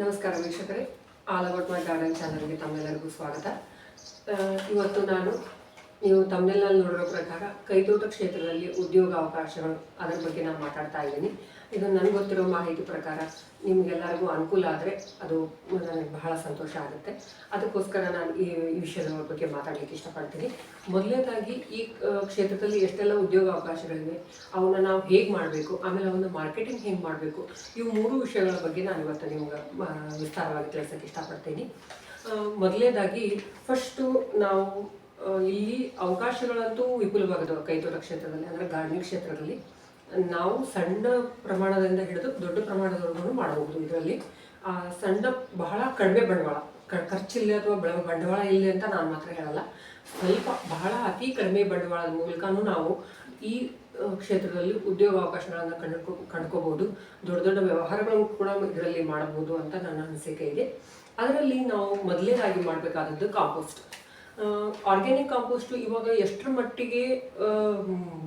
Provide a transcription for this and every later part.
ನಮಸ್ಕಾರ ವೀಕ್ಷಕರೇ all about my garden ಚಾನಲ್ಗೆ ತಮ್ಮೆಲ್ಲರಿಗೂ ಸ್ವಾಗತ. ಇವತ್ತು ನಾನು ನೀವು ತಮ್ಮೆಲ್ಲಲ್ಲಿ ನೋಡಿರೋ ಪ್ರಕಾರ ಕೈತೋಟ ಕ್ಷೇತ್ರದಲ್ಲಿ ಉದ್ಯೋಗ ಅವಕಾಶಗಳು ಅದರ ಬಗ್ಗೆ ನಾನು ಮಾತಾಡ್ತಾ ಇದ್ದೀನಿ. ಇದು ನನಗೆ ಗೊತ್ತಿರೋ ಮಾಹಿತಿ ಪ್ರಕಾರ ನಿಮಗೆಲ್ಲರಿಗೂ ಅನುಕೂಲ ಆದರೆ ಅದು ನನಗೆ ಬಹಳ ಸಂತೋಷ ಆಗುತ್ತೆ. ಅದಕ್ಕೋಸ್ಕರ ನಾನು ಈ ವಿಷಯದ ಬಗ್ಗೆ ಮಾತಾಡಲಿಕ್ಕೆ ಇಷ್ಟಪಡ್ತೀನಿ. ಮೊದಲನೇದಾಗಿ ಈ ಕ್ಷೇತ್ರದಲ್ಲಿ ಎಷ್ಟೆಲ್ಲ ಉದ್ಯೋಗ ಅವಕಾಶಗಳಿವೆ ಅವನ್ನ ನಾವು ಹೇಗೆ ಮಾಡಬೇಕು, ಆಮೇಲೆ ಅವನ್ನ ಮಾರ್ಕೆಟಿಂಗ್ ಹೇಗೆ ಮಾಡಬೇಕು, ಇವು ಮೂರು ವಿಷಯಗಳ ಬಗ್ಗೆ ನಾನು ಇವತ್ತು ನಿಮ್ಗೆ ವಿಸ್ತಾರವಾಗಿ ತಿಳಿಸೋಕ್ಕೆ ಇಷ್ಟಪಡ್ತೀನಿ. ಮೊದಲನೇದಾಗಿ ಫಸ್ಟು ನಾವು ಇಲ್ಲಿ ಅವಕಾಶಗಳಂತೂ ವಿಪುಲವಾಗದವು ಕೈತೋಟ ಕ್ಷೇತ್ರದಲ್ಲಿ, ಅಂದರೆ ಗಾರ್ಡನಿಂಗ್ ಕ್ಷೇತ್ರದಲ್ಲಿ. ನಾವು ಸಣ್ಣ ಪ್ರಮಾಣದಿಂದ ಹಿಡಿದು ದೊಡ್ಡ ಪ್ರಮಾಣದವರೆಗೂ ಮಾಡಬಹುದು ಇದರಲ್ಲಿ. ಸಣ್ಣ ಬಹಳ ಕಡಿಮೆ ಬಂಡವಾಳ ಖರ್ಚಿಲ್ಲ ಅಥವಾ ಬೆಳ, ಬಂಡವಾಳ ಇಲ್ಲ ಅಂತ ನಾನು ಮಾತ್ರ ಹೇಳಲ್ಲ. ಸ್ವಲ್ಪ ಬಹಳ ಅತಿ ಕಡಿಮೆ ಬಂಡವಾಳದ ಮೂಲಕನೂ ನಾವು ಈ ಕ್ಷೇತ್ರದಲ್ಲಿ ಉದ್ಯೋಗ ಅವಕಾಶಗಳನ್ನು ಕಂಡುಕೊ, ಕಂಡುಕೋಬಹುದು. ದೊಡ್ಡ ದೊಡ್ಡ ವ್ಯವಹಾರಗಳನ್ನು ಕೂಡ ಇದರಲ್ಲಿ ಮಾಡಬಹುದು ಅಂತ ನನ್ನ ಅನಿಸಿಕೆ ಇದೆ. ಅದರಲ್ಲಿ ನಾವು ಮೊದಲನೇದಾಗಿ ಮಾಡಬೇಕಾದದ್ದು ಕಾಂಪೋಸ್ಟ್. ಆರ್ಗ್ಯಾನಿಕ್ ಕಾಂಪೋಸ್ಟ್ ಇವಾಗ ಎಷ್ಟರ ಮಟ್ಟಿಗೆ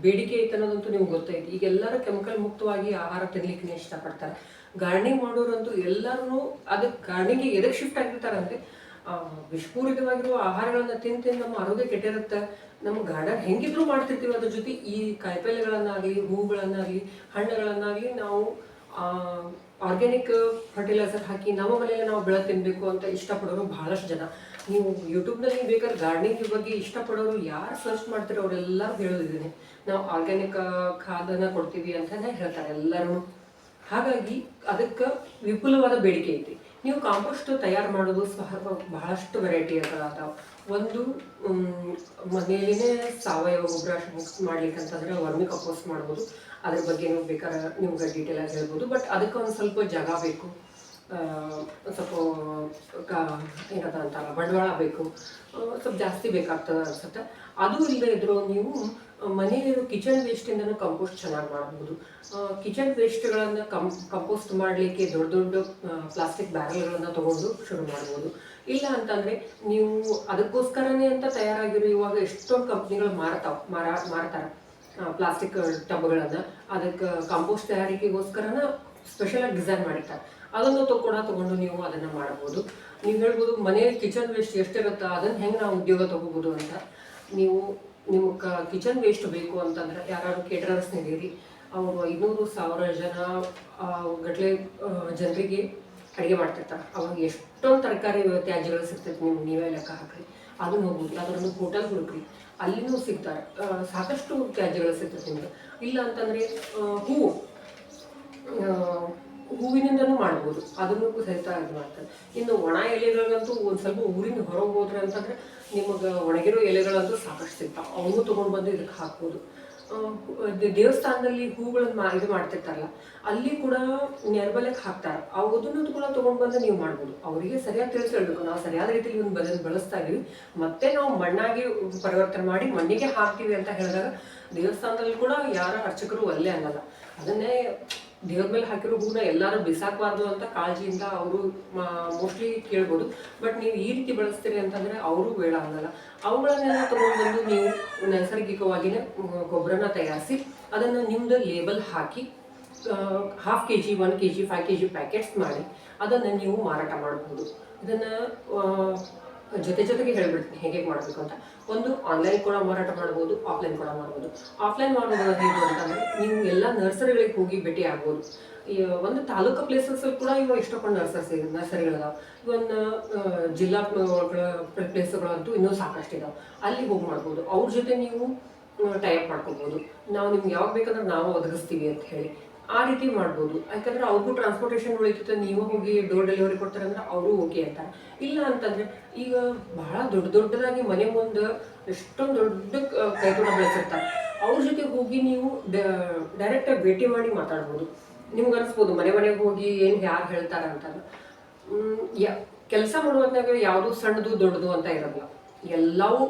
ಬೇಡಿಕೆ ಐತೆ ಅನ್ನೋದಂತೂ ನಿಮ್ಗೆ ಗೊತ್ತೈತಿ. ಈಗ ಎಲ್ಲರೂ ಕೆಮಿಕಲ್ ಮುಕ್ತವಾಗಿ ಆಹಾರ ತಿನ್ಲಿಕ್ಕೆ ಇಷ್ಟಪಡ್ತಾರೆ. ಗಾರ್ಡನಿಂಗ್ ಮಾಡೋರಂತೂ ಎಲ್ಲರೂ ಅದಕ್ಕೆ ಗಾರ್ಡನಿಂಗ್ ಎದಕ್ಕೆ ಶಿಫ್ಟ್ ಆಗಿರ್ತಾರಂದ್ರೆ ಆ, ವಿಷಪೂರಿತವಾಗಿರುವ ಆಹಾರಗಳನ್ನ ತಿಂದು ತಿಂದು ನಮ್ಮ ಆರೋಗ್ಯ ಕೆಟ್ಟಿರುತ್ತೆ. ನಮ್ಮ ಗಾರ್ಡನ್ ಹೆಂಗಿದ್ರು ಮಾಡ್ತಿರ್ತೀವಿ ಅದ್ರ ಜೊತೆ ಈ ಕಾಯಿಪಲ್ಯಗಳನ್ನಾಗಲಿ ಹೂಗಳನ್ನಾಗಲಿ ಹಣ್ಣುಗಳನ್ನಾಗಲಿ ನಾವು ಆರ್ಗ್ಯಾನಿಕ್ ಫರ್ಟಿಲೈಸರ್ ಹಾಕಿ ನಮ್ಮ ಮನೆಯಲ್ಲಿ ನಾವು ಬೆಳೆ ತಿನ್ನಬೇಕು ಅಂತ ಇಷ್ಟಪಡೋರು ಬಹಳಷ್ಟು ಜನ. ನೀವು ಯೂಟ್ಯೂಬ್ನಲ್ಲಿ ಬೇಕಾದ್ರೆ ಗಾರ್ಡನಿಂಗ್ ಬಗ್ಗೆ ಇಷ್ಟಪಡೋರು ಯಾರು ಸರ್ಚ್ ಮಾಡ್ತಾರೆ ಅವರೆಲ್ಲರೂ ಹೇಳೋದಿದ್ದೀನಿ. ನಾವು ಆರ್ಗ್ಯಾನಿಕ್ ಖಾದನ ಕೊಡ್ತೀವಿ ಅಂತಾನೆ ಹೇಳ್ತಾರೆ ಎಲ್ಲರೂ. ಹಾಗಾಗಿ ಅದಕ್ಕೆ ವಿಪುಲವಾದ ಬೇಡಿಕೆ ಐತಿ. ನೀವು ಕಾಂಪೋಸ್ಟ್ ತಯಾರು ಮಾಡೋದು ಸಹ ಬಹಳಷ್ಟು ವೆರೈಟಿ ಅದಾವ ಒಂದು ಮನೆಯಲ್ಲಿನೇ ಸಾವಯವ ಗೊಬ್ಬರ ಮಾಡ್ಲಿಕ್ಕೆ ಅಂತಂದ್ರೆ ವರ್ಮಿ ಕಂಪೋಸ್ಟ್ ಮಾಡ್ಬೋದು. ಅದ್ರ ಬಗ್ಗೆ ನೀವು ಬೇಕಾದ್ರೆ ನಿಮ್ಗೆ ಡೀಟೇಲ್ ಆಗಿ ಹೇಳ್ಬೋದು. ಬಟ್ ಅದಕ್ಕೆ ಒಂದು ಸ್ವಲ್ಪ ಜಾಗ ಬೇಕು. ಸ್ವಲ್ಪ ಏನದ ಅಂತಾರ ಬಂಡವಾಳ ಬೇಕು. ಸ್ವಲ್ಪ ಜಾಸ್ತಿ ಬೇಕಾಗ್ತದೆ ಅನ್ಸುತ್ತೆ. ಅದು ಇಲ್ಲದೆ ಇದ್ರು ನೀವು ಮನೆಯಲ್ಲಿರೋ ಕಿಚನ್ ವೇಸ್ಟಿಂದನೂ ಕಂಪೋಸ್ಟ್ ಚೆನ್ನಾಗಿ ಮಾಡ್ಬೋದು. ಕಿಚನ್ ವೇಸ್ಟ್ಗಳನ್ನು ಕಂ ಕಂಪೋಸ್ಟ್ ಮಾಡಲಿಕ್ಕೆ ದೊಡ್ಡ ದೊಡ್ಡ ಪ್ಲಾಸ್ಟಿಕ್ ಬ್ಯಾರಲ್ಗಳನ್ನು ತಗೊಂಡು ಶುರು ಮಾಡ್ಬೋದು. ಇಲ್ಲ ಅಂತಂದರೆ, ನೀವು ಅದಕ್ಕೋಸ್ಕರನೇ ಅಂತ ತಯಾರಾಗಿರೋ ಇವಾಗ ಎಷ್ಟೊಂದು ಕಂಪ್ನಿಗಳು ಮಾರ್ತಾವ, ಮಾರ, ಮಾರ್ತಾರೆ. ಪ್ಲಾಸ್ಟಿಕ್ ಟಬ್ಗಳನ್ನು. ಅದಕ್ಕೆ ಕಾಂಪೋಸ್ಟ್ ತಯಾರಿಕೆಗೋಸ್ಕರನ ಸ್ಪೆಷಲಾಗಿ ಡಿಸೈನ್ ಮಾಡಿರ್ತಾರೆ. ಅದನ್ನು ಕೂಡ ತಗೊಂಡು ನೀವು ಅದನ್ನ ಮಾಡಬಹುದು. ನೀವು ಹೇಳ್ಬೋದು ಮನೆಯಲ್ಲಿ ಕಿಚನ್ ವೇಸ್ಟ್ ಎಷ್ಟಿರುತ್ತೋ ಅದನ್ನ ಹೆಂಗೆ ನಾವು ಉದ್ಯೋಗ ತಗೋಬಹುದು ಅಂತ. ನೀವು ನಿಮ್ಮ ಕಿಚನ್ ವೇಸ್ಟ್ ಬೇಕು ಅಂತಂದ್ರೆ ಯಾರು ಕೇಟರರ್ಸ್ ನೀಡಿರಿ. ಅವರು ಐನೂರು ಸಾವಿರ ಜನ ಗಟ್ಲೆ ಜನರಿಗೆ ಅಡುಗೆ ಮಾಡ್ತಿರ್ತಾರೆ. ಅವಾಗ ಎಷ್ಟೊಂದು ತರಕಾರಿ ತ್ಯಾಜ್ಯಗಳು ಸಿಗ್ತೈತೆ ನಿಮ್ಗೆ, ನೀವೇ ಲೆಕ್ಕ ಹಾಕ್ರಿ. ಅದನ್ನು ಹೋಗ್ಬೋದು ಯಾವ್ದಾದ್ರು ಹೋಟೆಲ್ ಹುಡುಕ್ರಿ. ಅಲ್ಲಿನೂ ಸಿಗ್ತಾರೆ. ಸಾಕಷ್ಟು ತ್ಯಾಜ್ಯಗಳು ಸಿಗ್ತೈತೆ ನಿಮ್ಗೆ. ಇಲ್ಲ ಅಂತಂದ್ರೆ ಹೂವು. ಮಾಡ್ಬೋದು. ಅದನ್ನು ಸಹಿತ ಇದು ಮಾಡ್ತಾರೆ. ಇನ್ನು ಒಣ ಎಲೆಗಳಿಗಂತೂ ಒಂದು ಸ್ವಲ್ಪ ಊರಿಂದ ಹೊರಗೆ ಹೋದ್ರೆ ಅಂತಂದ್ರೆ ನಿಮಗೆ ಒಣಗಿರೋ ಎಲೆಗಳಂತೂ ಸಾಕಷ್ಟು ಸಿಗ್ತಾವೆ. ಅವು ತೊಗೊಂಡು ಬಂದು ಇದಕ್ಕೆ ಹಾಕ್ಬೋದು. ದೇವಸ್ಥಾನದಲ್ಲಿ ಹೂಗಳನ್ನ ಮಾ, ಇದು ಮಾಡ್ತಿರ್ತಾರಲ್ಲ, ಅಲ್ಲಿ ಕೂಡ ನೆರ್ಬಲಕ್ಕೆ ಹಾಕ್ತಾರೆ. ಅದನ್ನು ಕೂಡ ತೊಗೊಂಡು ಬಂದು ನೀವು ಮಾಡ್ಬೋದು. ಅವರಿಗೆ ಸರಿಯಾಗಿ ತಿಳಿಸಿ ಹೇಳ್ಬೇಕು. ನಾವು ಸರಿಯಾದ ರೀತಿಯಲ್ಲಿ ಒಂದು ಬದಲು ಬಳಸ್ತಾ ಇದೀವಿ. ಮತ್ತೆ ನಾವು ಮಣ್ಣಾಗಿ ಪರಿವರ್ತನೆ ಮಾಡಿ ಮಣ್ಣಿಗೆ ಹಾಕ್ತೀವಿ ಅಂತ ಹೇಳಿದಾಗ ದೇವಸ್ಥಾನದಲ್ಲಿ ಕೂಡ ಯಾರ ಅರ್ಚಕರು ಅಲ್ಲೇ ಅನ್ನಲ್ಲ. ಅದನ್ನೇ ದೇವ್ರ ಮೇಲೆ ಹಾಕಿರೋ ಹೂನ ಎಲ್ಲರೂ ಬಿಸಾಕಬಾರ್ದು ಅಂತ ಕಾಳಜಿಯಿಂದ ಅವರು ಮೋಸ್ಟ್ಲಿ ಕೇಳ್ಬೋದು. ಬಟ್ ನೀವು ಈ ರೀತಿ ಬಳಸ್ತೀರಿ ಅಂತಂದ್ರೆ ಅವರು ಬೇಡ ಅನ್ನಲ್ಲ. ಅವುಗಳನ್ನೆಲ್ಲ ತಗೊಂಡ್ಬಂದು ನೀವು ನೈಸರ್ಗಿಕವಾಗಿನೇ ಗೊಬ್ಬರನ ತಯಾರಿಸಿ ಅದನ್ನು ನಿಮ್ದು ಲೇಬಲ್ ಹಾಕಿ half K G one K G five K G packets ಮಾಡಿ ಅದನ್ನು ನೀವು ಮಾರಾಟ ಮಾಡಬಹುದು ಇದನ್ನು ಜೊತೆ ಜೊತೆಗೆ ಹೇಳ್ಬಿಡ್ತೀನಿ ಹೇಗೆ ಮಾಡಬೇಕು ಅಂತ. ಒಂದು ಆನ್ಲೈನ್ ಕೂಡ ಮಾರಾಟ ಮಾಡ್ಬೋದು ಆಫ್ಲೈನ್ ಕೂಡ ಮಾಡ್ಬೋದು. ಆಫ್ಲೈನ್ ಮಾಡೋದು ಹೇಗೆ ಅಂತಂದರೆ ನೀವು ಎಲ್ಲ ನರ್ಸರಿಗಳಿಗೆ ಹೋಗಿ ಭೇಟಿ ಆಗ್ಬೋದು. ಒಂದು ತಾಲೂಕು ಪ್ಲೇಸಸ್ ಕೂಡ ಇವಾಗ ಇಷ್ಟಪಟ್ಟು ನರ್ಸರ್ಸ್ ನರ್ಸರಿಗಳಿದಾವೆ ಆ, ಜಿಲ್ಲಾ ಪ್ಲೇಸ್ಗಳಂತೂ ಇನ್ನೂ ಸಾಕಷ್ಟು ಇದಾವೆ. ಅಲ್ಲಿ ಹೋಗಿ ಮಾಡ್ಬೋದು. ಅವ್ರ ಜೊತೆ ನೀವು ಟೈಪ್ ಮಾಡ್ಕೋಬೋದು. ನಾವು ನಿಮ್ಗೆ ಯಾವಾಗ ಬೇಕಂದ್ರೆ ನಾವು ಒದಗಿಸ್ತೀವಿ ಅಂತ ಹೇಳಿ. ಆ ರೀತಿ ಮಾಡ್ಬೋದು. ಯಾಕಂದ್ರೆ ಅವ್ರಿಗೂ ಟ್ರಾನ್ಸ್ಪೋರ್ಟೇಷನ್ ಉಳಿತೈತೆ ನೀವು ಹೋಗಿ ಡೋರ್ ಡೆಲಿವರಿ ಕೊಡ್ತಾರೆ ಅಂದ್ರೆ ಅವರು ಓಕೆ ಅಂತಾರೆ. ಇಲ್ಲ ಅಂತಂದ್ರೆ ಈಗ ಬಹಳ ದೊಡ್ಡ ದೊಡ್ಡದಾಗಿ ಮನೆ ಮುಂದೆ ಎಷ್ಟೊಂದು ದೊಡ್ಡ ಕೈತೋಟ ಬೆಳೆಸಿರ್ತಾರೆ. ಅವ್ರ ಜೊತೆ ಹೋಗಿ ನೀವು ಡೈರೆಕ್ಟಾಗಿ ಭೇಟಿ ಮಾಡಿ ಮಾತಾಡ್ಬೋದು. ನಿಮ್ಗೆ ಅನಿಸ್ಬೋದು, ಮನೆ ಮನೆಗೆ ಹೋಗಿ ಏನು ಯಾರು ಹೇಳ್ತಾರೆ ಅಂತ ಕೆಲಸ ಮಾಡುವಂತಾಗ ಯಾವುದು ಸಣ್ಣದು ದೊಡ್ಡದು ಅಂತ ಇರಲ್ಲ. ಎಲ್ಲವೂ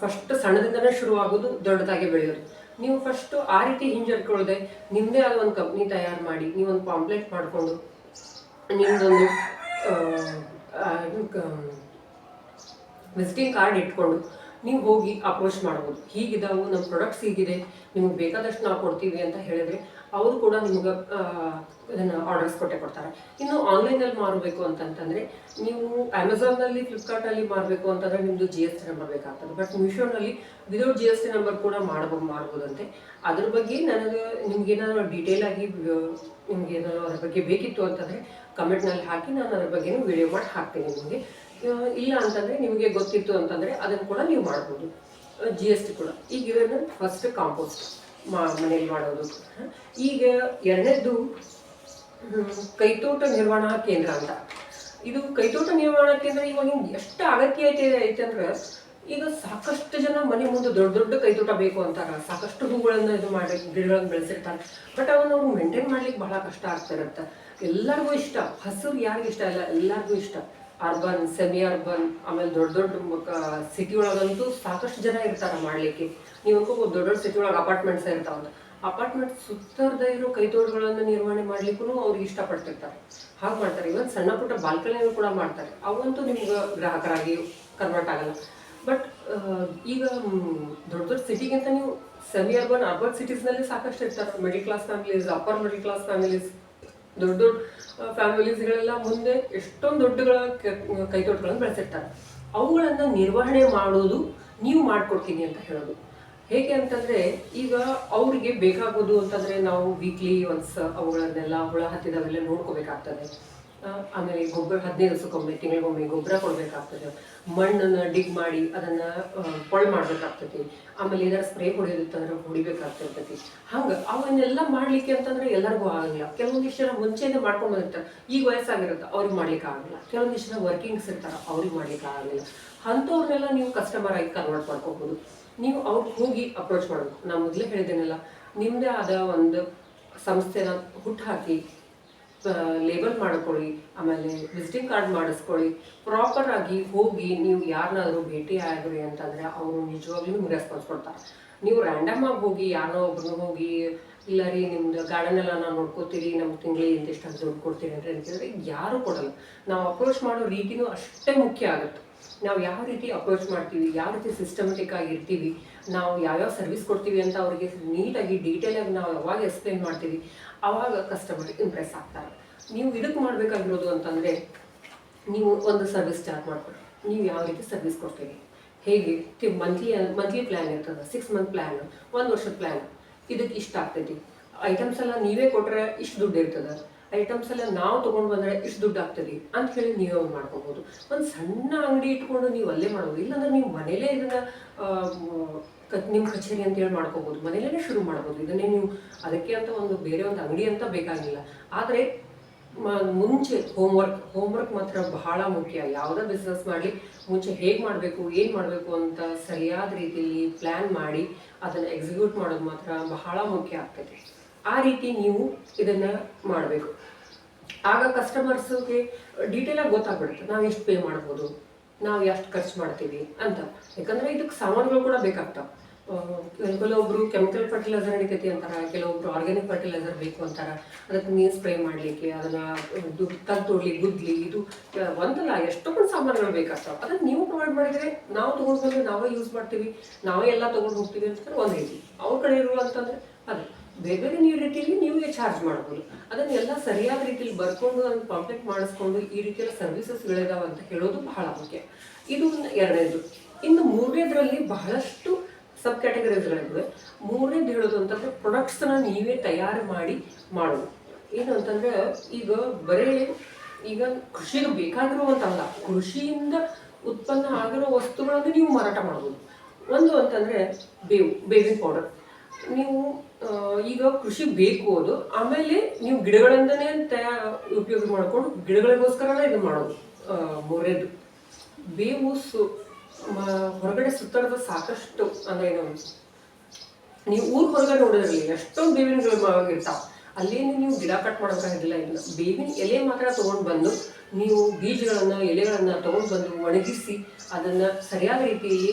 ಫಸ್ಟ್ ಸಣ್ಣದಿಂದನೇ ಶುರು ಆಗೋದು ದೊಡ್ಡದಾಗಿ ಬೆಳೆಯೋದು. ನೀವು ಫಸ್ಟ್ ಆ ರೀತಿ ಹಿಂಜರ್ಕೊಳ್ಳದೆ ನಿಮ್ಮದೇ ಆದ ಒಂದು ಕಂಪ್ನಿ ತಯಾರು ಮಾಡಿ, ನೀವೊಂದು ಪಾಂಪ್ಲೆಟ್ ಮಾಡಿಕೊಂಡು, ನಿಮ್ದೊಂದು ವಿಸಿಟಿಂಗ್ ಕಾರ್ಡ್ ಇಟ್ಕೊಂಡು ನೀವು ಹೋಗಿ ಅಪ್ರೋಚ್ ಮಾಡ್ಬೋದು ಹೀಗಿದಾವು, ನಮ್ಮ ಪ್ರಾಡಕ್ಟ್ಸ್ ಹೀಗಿದೆ, ನಿಮ್ಗೆ ಬೇಕಾದಷ್ಟು ನಾವು ಕೊಡ್ತೀವಿ ಅಂತ ಹೇಳಿದ್ರೆ ಅವರು ಕೂಡ ನಿಮ್ಗೆ ಇದನ್ನು ಆರ್ಡರ್ಸ್ ಕೊಟ್ಟೆ ಕೊಡ್ತಾರೆ. ಇನ್ನು ಆನ್ಲೈನಲ್ಲಿ ಮಾರಬೇಕು ಅಂತಂತಂದರೆ, ನೀವು ಅಮೆಝಾನ್ನಲ್ಲಿ ಫ್ಲಿಪ್ಕಾರ್ಟಲ್ಲಿ ಮಾರಬೇಕು ಅಂತಂದ್ರೆ ನಿಮ್ಮದು ಜಿ ಎಸ್ ಟಿ ನಂಬರ್ ಬೇಕಾಗ್ತದೆ. But ಮೀಶೋನಲ್ಲಿ without G S T number ಕೂಡ ಮಾಡ್ಬೋದು ಮಾಡ್ಬೋದಂತೆ. ಅದ್ರ ಬಗ್ಗೆ ನನಗೆ ನಿಮ್ಗೆ ಏನಾದ್ರು ಡೀಟೇಲ್ ಆಗಿ ನಿಮ್ಗೆ ಏನಾದ್ರು ಅದ್ರ ಬಗ್ಗೆ ಬೇಕಿತ್ತು ಅಂತಂದ್ರೆ ಕಮೆಂಟ್ನಲ್ಲಿ ಹಾಕಿ ನಾನು ಅದ್ರ ಬಗ್ಗೆ ವಿಡಿಯೋ ಮಾಡಿ ಹಾಕ್ತೀನಿ ನಿಮಗೆ. ಇಲ್ಲ ಅಂತಂದ್ರೆ ನಿಮಗೆ ಗೊತ್ತಿತ್ತು ಅಂತಂದ್ರೆ ಅದನ್ನು ಕೂಡ ನೀವು ಮಾಡ್ಬೋದು. ಜಿ ಎಸ್ ಟಿ ಕೂಡ. ಈಗ ಇದನ್ನು ಫಸ್ಟ್ ಕಾಂಪೋಸ್ಟ್ ಮಾ ಮನೇಲಿ ಮಾಡೋದು. ಈಗ ಎರಡನೇದ್ದು ಕೈತೋಟ ನಿರ್ವಹಣಾ ಕೇಂದ್ರ ಅಂತ. ಇದು ಕೈತೋಟ ನಿರ್ವಹಣಾ ಕೇಂದ್ರ ಇವಾಗ ಎಷ್ಟು ಅಗತ್ಯ ಐತೆ ಐತಂದ್ರೆ ಈಗ ಸಾಕಷ್ಟು ಜನ ಮನೆ ಮುಂದೆ ದೊಡ್ಡ ದೊಡ್ಡ ಕೈತೋಟ ಬೇಕು ಅಂತಾರ. ಸಾಕಷ್ಟು ಹೂಗಳನ್ನು ಇದು ಮಾಡಿ, ಗಿಡಗಳನ್ನ ಬೆಳೆಸಿರ್ತಾರೆ. ಬಟ್ ಅವನ್ನ ಅವ್ರು ಮೇಂಟೈನ್ ಮಾಡ್ಲಿಕ್ಕೆ ಬಹಳ ಕಷ್ಟ ಆಗ್ತಾ ಇರುತ್ತೆ. ಎಲ್ಲರಿಗೂ ಇಷ್ಟ. ಹಸಿರು ಯಾರಿಗೂ ಇಷ್ಟ ಇಲ್ಲ. ಎಲ್ಲರಿಗೂ ಇಷ್ಟ. ಅರ್ಬನ್ ಸೆಮಿ ಅರ್ಬನ್ ಆಮೇಲೆ ದೊಡ್ಡ ದೊಡ್ಡ ಸಿಟಿ ಒಳಗಂತೂ ಸಾಕಷ್ಟು ಜನ ಇರ್ತಾರೆ ಮಾಡ್ಲಿಕ್ಕೆ. ನೀವು ಅನ್ಕೋಬಹುದು ದೊಡ್ಡ ದೊಡ್ಡ ಸಿಟಿ ಒಳಗೆ ಅಪಾರ್ಟ್ಮೆಂಟ್ಸ್ ಇರ್ತಾವಂತ ಅಪಾರ್ಟ್ಮೆಂಟ್ ಸುತ್ತರ್ದ ಇರೋ ಕೈತೋಟಗಳನ್ನು ನಿರ್ವಹಣೆ ಮಾಡ್ಲಿಕ್ಕೂ ಅವ್ರಿಗೆ ಇಷ್ಟಪಡ್ತಿರ್ತಾರೆ. ಹಾಗೆ ಮಾಡ್ತಾರೆ. ಇವನ್ ಸಣ್ಣ ಪುಟ್ಟ ಬಾಲ್ಕನಿಯನ್ನು ಕೂಡ ಮಾಡ್ತಾರೆ. ಅವಂತೂ ನಿಮ್ಗೆ ಗ್ರಾಹಕರಾಗಿ ಕನ್ವರ್ಟ್ ಆಗಲ್ಲ. ಬಟ್ ಈಗ ದೊಡ್ಡ ದೊಡ್ಡ ಸಿಟಿಗಿಂತ ನೀವು ಸೆಮಿ ಅರ್ಬನ್ ಅರ್ಬನ್ ಸಿಟೀಸ್ನಲ್ಲಿ ಸಾಕಷ್ಟು ಇರ್ತಾರೆ. Middle class families upper middle class families ದೊಡ್ಡ ದೊಡ್ಡ ಫ್ಯಾಮಿಲೀಸ್ಗಳೆಲ್ಲ ಮುಂದೆ ಎಷ್ಟೊಂದು ದೊಡ್ಡಗಳ ಕೈತೋಟಗಳನ್ನು ಬೆಳೆಸಿರ್ತಾರೆ. ಅವುಗಳನ್ನು ನಿರ್ವಹಣೆ ಮಾಡೋದು ನೀವು ಮಾಡ್ಕೊಡ್ತೀನಿ ಅಂತ ಹೇಳೋದು. ಹೇಗೆ ಅಂತಂದ್ರೆ, ಈಗ ಅವರಿಗೆ ಬೇಕಾಗೋದು ಅಂತಂದ್ರೆ ನಾವು ವೀಕ್ಲಿ ಒನ್ಸ್ ಅವುಗಳನ್ನೆಲ್ಲ ಹುಳ ಹತ್ತಿದವೆಲ್ಲ ನೋಡ್ಕೋಬೇಕಾಗ್ತದೆ. ಆಮೇಲೆ ಗೊಬ್ಬರ ಹದಿನೈದು ದಿವಸಕ್ಕೊಮ್ಮೆ ತಿಂಗಳಿಗೊಮ್ಮೆ ಗೊಬ್ಬರ ಕೊಡ್ಬೇಕಾಗ್ತದೆ. ಮಣ್ಣನ್ನ ಡಿಗ್ ಮಾಡಿ ಅದನ್ನ ಪೊಳ್ ಮಾಡ್ಬೇಕಾಗ್ತೈತಿ ಆಮೇಲೆ ಏನಾದ್ರು ಸ್ಪ್ರೇ ಹೊಡಿಯೋದಿತ್ತಂದ್ರೆ ಹೊಡಿಬೇಕಾಗ್ತಿರ್ತೈತಿ ಹಂಗ ಅವನ್ನೆಲ್ಲ ಮಾಡ್ಲಿಕ್ಕೆ ಅಂತಂದ್ರೆ ಎಲ್ಲರಿಗೂ ಆಗಲ್ಲ ಕೆಲವೊಂದಿಷ್ಟು ಜನ ಮುಂಚೆನೆ ಮಾಡ್ಕೊಂಡು ಬಂದಿರ್ತಾರೆ. ಈಗ ವಯಸ್ಸಾಗಿರುತ್ತೆ, ಅವ್ರಿಗೆ ಮಾಡ್ಲಿಕ್ಕೆ ಆಗಲ್ಲ ಕೆಲವೊಂದಿಷ್ಟು ಜನ ವರ್ಕಿಂಗ್ಸ್ ಇರ್ತಾರೆ, ಅವ್ರಿಗೆ ಮಾಡ್ಲಿಕ್ಕೆ ಆಗಲ್ಲ ಅಂಥವ್ರನ್ನೆಲ್ಲ ನೀವು ಕಸ್ಟಮರ್ ಆಗಿ ಕನ್ವರ್ಟ್ ಮಾಡ್ಕೋಬಹುದು ನೀವು ಅವ್ರಿಗೆ ಹೋಗಿ ಅಪ್ರೋಚ್ ಮಾಡಬೇಕು. ನಾನು ಮೊದಲೇ ಹೇಳಿದ್ದೇನಲ್ಲ ನಿಮ್ಮದೇ ಆದ ಒಂದು ಸಂಸ್ಥೆನ ಹುಟ್ಟು ಹಾಕಿ ಲೇಬಲ್ ಮಾಡ್ಕೊಳ್ಳಿ, ಆಮೇಲೆ ವಿಸಿಟಿಂಗ್ ಕಾರ್ಡ್ ಮಾಡಿಸ್ಕೊಳ್ಳಿ. ಪ್ರಾಪರ್ ಆಗಿ ಹೋಗಿ ನೀವು ಯಾರನ್ನಾದ್ರೂ ಭೇಟಿ ಆಗ್ರಿ ಅಂತಂದ್ರೆ ಅವರು ನಿಜವಾಗ್ಲೂ ನಿಮ್ಗೆ ರೆಸ್ಪಾನ್ಸ್ ಕೊಡ್ತಾರೆ. ನೀವು ರ್ಯಾಂಡಮ್ ಆಗಿ ಹೋಗಿ ಯಾರೋ ಒಬ್ಬರು ಹೋಗಿ, ಇಲ್ಲ ರೀ ನಿಮ್ದು ಗಾರ್ಡನ್ ಎಲ್ಲ ನಾವು ನೋಡ್ಕೋತೀರಿ ನಮ್ಮ ತಿಂಗಳಿಗೆ ಇಂತಿಷ್ಟು ದುಡ್ಡು ಕೊಡ್ತೀರಿ ಅಂತ ಹೇಳಿದ್ರೆ ಯಾರು ಕೊಡಲ್ಲ. ನಾವು ಅಪ್ರೋಚ್ ಮಾಡೋ ರೀತಿನೂ ಅಷ್ಟೇ ಮುಖ್ಯ ಆಗುತ್ತೆ. ನಾವು ಯಾವ ರೀತಿ ಅಪ್ರೋಚ್ ಮಾಡ್ತೀವಿ, ಯಾವ ರೀತಿ ಸಿಸ್ಟಮೆಟಿಕ್ ಆಗಿ ಇರ್ತೀವಿ, ನಾವು ಯಾವ್ಯಾವ ಸರ್ವಿಸ್ ಕೊಡ್ತೀವಿ ಅಂತ ಅವರಿಗೆ ನೀಟಾಗಿ ಡೀಟೇಲಾಗಿ ನಾವು ಯಾವಾಗ ಎಕ್ಸ್ಪ್ಲೈನ್ ಮಾಡ್ತೀವಿ, ಅವಾಗ ಕಸ್ಟಮರ್ ಇಂಪ್ರೆಸ್ ಆಗ್ತಾರೆ. ನೀವು ಇದಕ್ಕೆ ಮಾಡಬೇಕಾಗಿರೋದು ಅಂತಂದ್ರೆ, ನೀವು ಒಂದು ಸರ್ವಿಸ್ ಸ್ಟಾರ್ಟ್ ಮಾಡ್ಕೊಡಿ. ನೀವು ಯಾವ ರೀತಿ ಸರ್ವಿಸ್ ಕೊಡ್ತೀವಿ ಹೇಗೆ? ಮಂತ್ಲಿ ಮಂತ್ಲಿ ಪ್ಲ್ಯಾನ್ ಇರ್ತದೆ ಸಿಕ್ಸ್ ಮಂತ್ ಪ್ಲ್ಯಾನ್ ಒಂದು ವರ್ಷದ ಪ್ಲ್ಯಾನ್ ಇದಕ್ಕೆ ಇಷ್ಟ ಆಗ್ತೈತಿ. ಐಟಮ್ಸ್ ಎಲ್ಲ ನೀವೇ ಕೊಟ್ರೆ ಇಷ್ಟು ದುಡ್ಡು ಇರ್ತದೆ. ಐಟಮ್ಸ್ ಎಲ್ಲ ನಾವು ತೊಗೊಂಡು ಬಂದ್ರೆ ಇಷ್ಟು ದುಡ್ಡು ಆಗ್ತದೆ ಅಂತ ಹೇಳಿ ನೀವೇ ಮಾಡ್ಕೋಬಹುದು ಒಂದು ಸಣ್ಣ ಅಂಗಡಿ ಇಟ್ಕೊಂಡು ನೀವು ಅಲ್ಲೇ ಮಾಡ್ಬೋದು ಇಲ್ಲಾಂದ್ರೆ ನೀವು ಮನೇಲೇ ಇದನ್ನ ನಿಮ್ಮ ಕಚೇರಿ ಅಂತ ಹೇಳಿ ಮಾಡ್ಕೋಬಹುದು ಮನೇಲೇ ಶುರು ಮಾಡ್ಬೋದು. ಇದನ್ನೇ ನೀವು ಅದಕ್ಕೆ ಅಂತ ಒಂದು ಬೇರೆ ಒಂದು ಅಂಗಡಿ ಅಂತ ಬೇಕಾಗಿಲ್ಲ. ಆದರೆ ಹೋಮ್ ಮುಂಚೆ ಹೋಮ್ವರ್ಕ್ ಹೋಮ್ವರ್ಕ್ ಮಾತ್ರ ಬಹಳ ಮುಖ್ಯ. ಯಾವುದೇ ಬಿಸ್ನೆಸ್ ಮಾಡಲಿ, ಮುಂಚೆ ಹೇಗೆ ಮಾಡಬೇಕು, ಏನು ಮಾಡಬೇಕು ಅಂತ ಸರಿಯಾದ ರೀತಿಯಲ್ಲಿ ಪ್ಲ್ಯಾನ್ ಮಾಡಿ ಅದನ್ನು ಎಕ್ಸಿಕ್ಯೂಟ್ ಮಾಡೋದು ಮಾತ್ರ ಬಹಳ ಮುಖ್ಯ ಆಗ್ತೈತಿ ಆ ರೀತಿ ನೀವು ಇದನ್ನ ಮಾಡಬೇಕು. ಆಗ ಕಸ್ಟಮರ್ಸ್ಗೆ ಡೀಟೇಲ್ ಆಗಿ ಗೊತ್ತಾಗ್ಬಿಡುತ್ತೆ. ನಾವು ಎಷ್ಟು ಪೇ ಮಾಡ್ಬೋದು? ನಾವು ಎಷ್ಟು ಖರ್ಚು ಮಾಡ್ತೀವಿ ಅಂತ. ಯಾಕಂದ್ರೆ ಇದಕ್ಕೆ ಸಾಮಾನುಗಳು ಕೂಡ ಬೇಕಾಗ್ತವೆ. ಕೆಲವೊಬ್ರು ಕೆಮಿಕಲ್ ಫರ್ಟಿಲೈಸರ್ ನಡೀತೈತಿ ಅಂತಾರ, ಕೆಲವೊಬ್ರು ಆರ್ಗ್ಯಾನಿಕ್ ಫರ್ಟಿಲೈಸರ್ ಬೇಕು ಅಂತಾರ. ಅದಕ್ಕೆ ನೀರು ಸ್ಪ್ರೇ ಮಾಡಲಿಕ್ಕೆ, ಅದನ್ನ ಕಲ್ ತೊಡ್ಲಿ ಗುದ್ಲಿ, ಇದು ಒಂದಲ್ಲ, ಎಷ್ಟೊಂದು ಸಾಮಾನುಗಳು ಬೇಕಾಗ್ತಾವ. ಅದನ್ನ ನೀವು ಪ್ರೊವೈಡ್ ಮಾಡಿದ್ರೆ ನಾವು ತೊಗೊಂಡು ನಾವೇ ಯೂಸ್ ಮಾಡ್ತೀವಿ, ನಾವೇ ಎಲ್ಲ ತಗೊಂಡು ಹೋಗ್ತೀವಿ ಅಂತಂದ್ರೆ ಒಂದು ರೀತಿ. ಅವ್ರ ಕಡೆ ಇರುವಂತಂದ್ರೆ ಅದೇ. ಬೇರೆ ಬೇರೆ ನೀವು ರೀತಿಯಲ್ಲಿ ನೀವೇ ಚಾರ್ಜ್ ಮಾಡ್ಬೋದು. ಅದನ್ನೆಲ್ಲ ಸರಿಯಾದ ರೀತಿಯಲ್ಲಿ ಬರ್ಕೊಂಡು ಅದನ್ನ ಕಾಂಪ್ಲೀಟ್ ಮಾಡಿಸ್ಕೊಂಡು ಈ ರೀತಿಯ ಸರ್ವಿಸಸ್ಗಳಿದಾವೆ ಅಂತ ಹೇಳೋದು ಬಹಳ ಮುಖ್ಯ. ಇದು ಎರಡನೇದು. ಇನ್ನು ಮೂರನೇದ್ರಲ್ಲಿ ಬಹಳಷ್ಟು ಸಬ್ ಕ್ಯಾಟಗರೀಸ್ಗಳಿವೆ ಮೂರನೇದು ಹೇಳೋದು ಅಂತಂದ್ರೆ ಪ್ರೊಡಕ್ಟ್ಸ್ನ ನೀವೇ ತಯಾರು ಮಾಡಿ ಮಾಡೋದು. ಏನು ಅಂತಂದ್ರೆ ಈಗ ಬರೀ ಈಗ ಕೃಷಿಗೆ ಬೇಕಾಗಿರುವಂತಲ್ಲ ಕೃಷಿಯಿಂದ ಉತ್ಪನ್ನ ಆಗಿರೋ ವಸ್ತುಗಳನ್ನು ನೀವು ಮಾರಾಟ ಮಾಡ್ಬೋದು. ಒಂದು ಅಂತಂದ್ರೆ ಬೇವು, ಬೇವಿನ ಪೌಡರ್ ನೀವು ಈಗ ಕೃಷಿ ಬೇಕು ಅದು. ಆಮೇಲೆ ನೀವು ಗಿಡಗಳಿಂದನೇ ತಯಾ ಉಪಯೋಗ ಮಾಡ್ಕೊಂಡು ಗಿಡಗಳಿಗೋಸ್ಕರನೇ ಇದು ಮಾಡೋದು ಮೊರೆದು. ಬೇವು ಸು ಹೊರಗಡೆ ಸುತ್ತಾಡದ ಸಾಕಷ್ಟು ಅಂದ್ರೆ ಏನು? ನೀವು ಊರ್ ಹೊರಗಡೆ ನೋಡಿದ್ರಲ್ಲಿ ಎಷ್ಟೊಂದು ಬೇವಿನ ಗಿಡ ಅಲ್ಲಿ ಅಲ್ಲೇನು ನೀವು ಗಿಡ ಕಟ್ ಮಾಡೋಕ್ಕಾಗಿಲ್ಲ ಇಲ್ಲ, ಬೇವಿನ ಎಲೆ ಮಾತ್ರ ತೊಗೊಂಡು ಬಂದು ನೀವು ಬೀಜಗಳನ್ನು, ಎಲೆಗಳನ್ನು ತೊಗೊಂಡು ಬಂದು ಒಣಗಿಸಿ ಅದನ್ನ ಸರಿಯಾದ ರೀತಿಯಲ್ಲಿ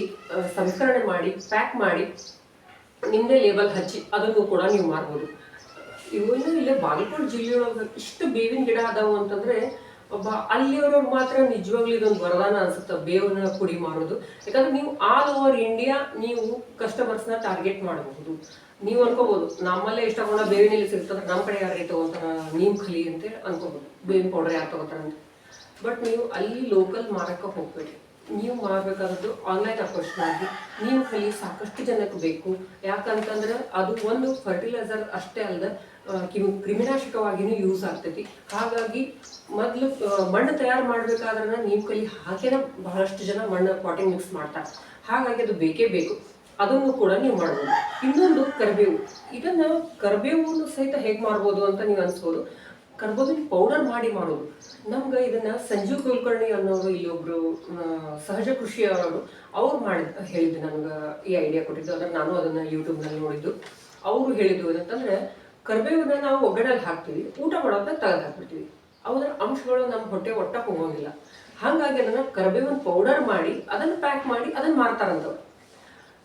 ಸಂಸ್ಕರಣೆ ಮಾಡಿ, ಪ್ಯಾಕ್ ಮಾಡಿ ನಿಮ್ಮದೇ ಲೇಬಲ್ ಹಚ್ಚಿ ಅದನ್ನು ಕೂಡ ನೀವು ಮಾರ್ಬೋದು. ಇವನ್ನು ಇಲ್ಲೇ ಬಾಗಲಕೋಟೆ ಜಿಲ್ಲೆಯೊಳಗೆ ಇಷ್ಟು ಬೇವಿನ ಗಿಡ ಅದಾವು ಅಂತಂದ್ರೆ ಒಬ್ಬ ಅಲ್ಲಿಯವ್ರಿಗೆ ಮಾತ್ರ ನಿಜವಾಗ್ಲೂ ಇದೊಂದು ವರದಾನ ಅನ್ಸುತ್ತೆ, ಬೇವಿನ ಪುಡಿ ಮಾರೋದು. ಯಾಕಂದ್ರೆ ನೀವು ಆಲ್ ಓವರ್ ಇಂಡಿಯಾ ನೀವು ಕಸ್ಟಮರ್ಸ್ನ ಟಾರ್ಗೆಟ್ ಮಾಡಬಹುದು. ನೀವು ಅನ್ಕೋಬಹುದು ನಮ್ಮಲ್ಲೇ ಇಷ್ಟಕೊಂಡ ಬೇವಿನ ಎಲೆ ಸಿಗ್ತದೆ ನಮ್ಮ ಕಡೆ ಯಾರಿಗೆ ತಗೋತಾರ ನೀಮ್ ಖಲಿ ಅಂತೇಳಿ ಅನ್ಕೋಬಹುದು ಬೇವಿನ ಪೌಡರ್ ಯಾರು ತಗೋತಾರ ಅಂತ ಬಟ್ ನೀವು ಅಲ್ಲಿ ಲೋಕಲ್ ಮಾರಕ್ಕೆ ಹೋಗ್ಬೇಡಿ. ನೀವು ಮಾಡಬೇಕಾದದ್ದು ಆನ್ಲೈನ್ ಅಪ್ರೋಚ್ ಮಾಡಿ. ನೀವು ಕಲಿ ಸಾಕಷ್ಟು ಜನಕ್ಕೆ ಬೇಕು. ಯಾಕಂತಂದ್ರೆ ಅದು ಒಂದು ಫರ್ಟಿಲೈಸರ್ ಅಷ್ಟೇ ಅಲ್ಲದೆ ಕ್ರಿಮಿನಾಶಕವಾಗಿನೂ ಯೂಸ್ ಆಗ್ತೈತಿ. ಹಾಗಾಗಿ ಮೊದಲು ಮಣ್ಣು ತಯಾರು ಮಾಡಬೇಕಾದ್ರೆ ನೀವು ಕಲಿ ಹಾಕೇನ ಬಹಳಷ್ಟು ಜನ ಮಣ್ಣು ಪಾಟಿಂಗ್ ಮಿಕ್ಸ್ ಮಾಡ್ತಾರೆ. ಹಾಗಾಗಿ ಅದು ಬೇಕೇ ಬೇಕು. ಅದನ್ನು ಕೂಡ ನೀವು ಮಾಡ್ಬೋದು. ಇನ್ನೊಂದು ಕರಿಬೇವು. ಇದನ್ನ ಕರಿಬೇವನ್ನು ಸಹಿತ ಹೇಗೆ ಮಾಡ್ಬೋದು ಅಂತ ನೀವು ಅನ್ಸ್ಬೋದು. ಕರ್ಬೇವಿನ ಪೌಡರ್ ಮಾಡಿ ಮಾಡೋದು. ನಮ್ಗೆ ಇದನ್ನ ಸಂಜೀವ್ ಕುಲಕರ್ಣಿ ಅನ್ನೋರು ಇಲ್ಲೊಬ್ರು ಸಹಜ ಸಹಜ ಕೃಷಿಯವರು ಅವ್ರು ಮಾಡಿದ ಹೇಳಿದ್ದು ನನ್ಗೆ ಈ ಐಡಿಯಾ ಕೊಟ್ಟಿದ್ದು. ಅಂದ್ರೆ ನಾನು ಅದನ್ನ ಯೂಟ್ಯೂಬ್ನಲ್ಲಿ ನೋಡಿದ್ದು. ಅವರು ಹೇಳಿದ್ದು ಏನಂತಂದ್ರೆ, ಕರ್ಬೇವನ್ನ ನಾವು ಒಗ್ಗರಣೆಗೆ ಹಾಕ್ತೀವಿ, ಊಟ ಮಾಡೋದನ್ನ ತೆಗೆದು ಹಾಕ್ಬಿಡ್ತೀವಿ. ಅದರ ಅಂಶಗಳು ನಮ್ಮ ಹೊಟ್ಟೆ ಒಟ್ಟ ಹೋಗೋದಿಲ್ಲ. ಹಾಗಾಗಿ ಅದನ್ನ ಕರ್ಬೇವಿನ ಪೌಡರ್ ಮಾಡಿ, ಅದನ್ನ ಪ್ಯಾಕ್ ಮಾಡಿ, ಅದನ್ನ ಮಾರ್ತಾರಂತವ್ರು.